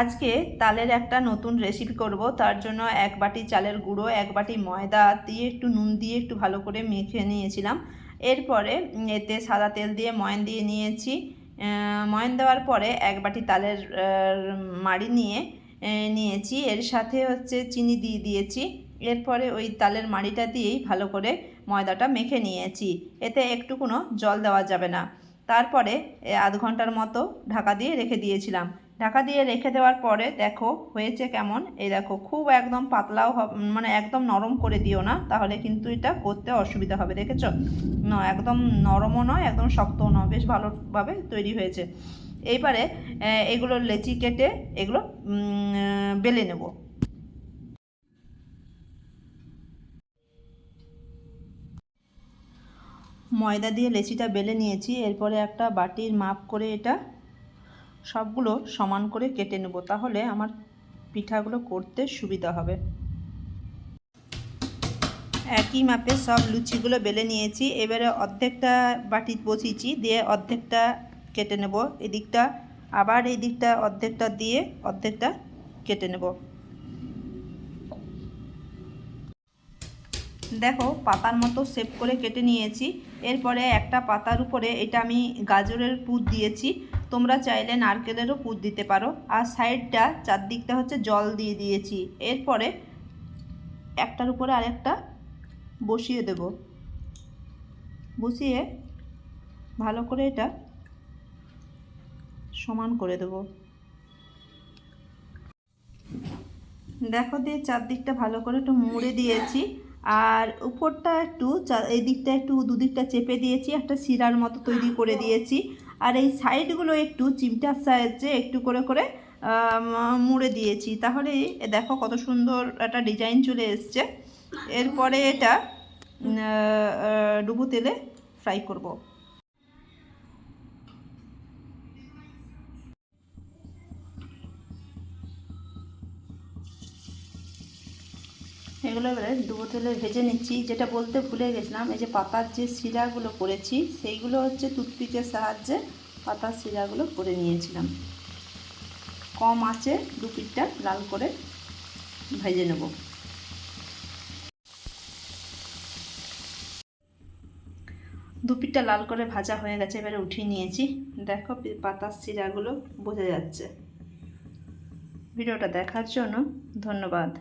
আজকে তালের একটা নতুন রেসিপি করব। তার জন্য এক বাটি চালের গুঁড়ো, এক বাটি ময়দা দিয়ে একটু নুন দিয়ে একটু ভালো করে মেখে নিয়েছিলাম। এরপরে এতে সাদা তেল দিয়ে ময়ন দিয়ে নিয়েছি। ময়ন দেওয়ার পরে এক বাটি তালের মাড়ি নিয়ে নিয়েছি। এর সাথে হচ্ছে চিনি দিয়ে দিয়েছি। এরপরে ওই তালের মাড়িটা দিয়েই ভালো করে ময়দাটা মেখে নিয়েছি। এতে একটু কোনো জল দেওয়া যাবে না। তারপরে আধ ঘণ্টার মতো ঢাকা দিয়ে রেখে দিয়েছিলাম। ঢাকা দিয়ে রেখে দেওয়ার পরে দেখো হয়েছে কেমন? এই দেখো, খুব একদম পাতলাও মানে একদম নরম করে দিও না, তাহলে কিন্তু এটা করতে অসুবিধা হবে, দেখেছ? না, একদম নরমও নয়, একদম শক্তও নয়, বেশ ভালোভাবে তৈরি হয়েছে। এইবারে এগুলো লেচি কেটে এগুলো বেলে নেব। ময়দা দিয়ে লেচিটা বেলে নিয়েছি, এরপরে একটা বাটির মাপ করে এটা সবগুলো সমান করে কেটে নেব, তাহলে আমার পিঠাগুলো করতে সুবিধা হবে। একই মাপে সব লুচিগুলো বেলে নিয়েছি, এবারে অর্ধেকটা বাটি বসিয়েছি, দিয়ে অর্ধেকটা কেটে নেব। এদিকটা আবার এই দিকটা অর্ধেকটা দিয়ে অর্ধেকটা কেটে নেব। দেখো, পাতার মতো শেপ করে কেটে নিয়েছি। এরপরে একটা পাতার উপরে, এটা আমি গাজরের পুর দিয়েছি। তোমরা চাইলে নারকেলেরও পুর দিতে পারো। আর সাইডটা, চারদিকটা হচ্ছে জল দিয়ে দিয়েছি। এরপরে একটার উপরে আরেকটা বসিয়ে দেব। বসিয়ে ভালো করে এটা সমান করে দেব। দেখো দিয়ে চারদিকটা ভালো করে একটু মুড়ে দিয়েছি। আর উপরটা একটু এই দিকটা একটু দুদিকটা চেপে দিয়েছি। একটা শিরার মতো তৈরি করে দিয়েছি। আর এই সাইডগুলো একটু চিমটার সাহায্যে একটু করে করে মুড়ে দিয়েছি। তাহলে দেখো কত সুন্দর একটা ডিজাইন চলে এসছে। এরপরে এটা ডুবো তেলে ফ্রাই করব। এগুলো এবারে ডুবো তেলে ভেজে নিচ্ছি। যেটা বলতে ভুলে গেছিলাম, এই যে পাতার যে শিরাগুলো করেছি, সেইগুলো হচ্ছে টুথপিকের সাহায্যে পাতার শিরাগুলো করে নিয়েছিলাম। কম আছে দু পিঠটা লাল করে ভেজে নেব। দু পিঠটা লাল করে ভাজা হয়ে গেছে, এবারে উঠিয়ে নিয়েছি। দেখো পাতার শিরাগুলো বোঝা যাচ্ছে। ভিডিওটা দেখার জন্য ধন্যবাদ।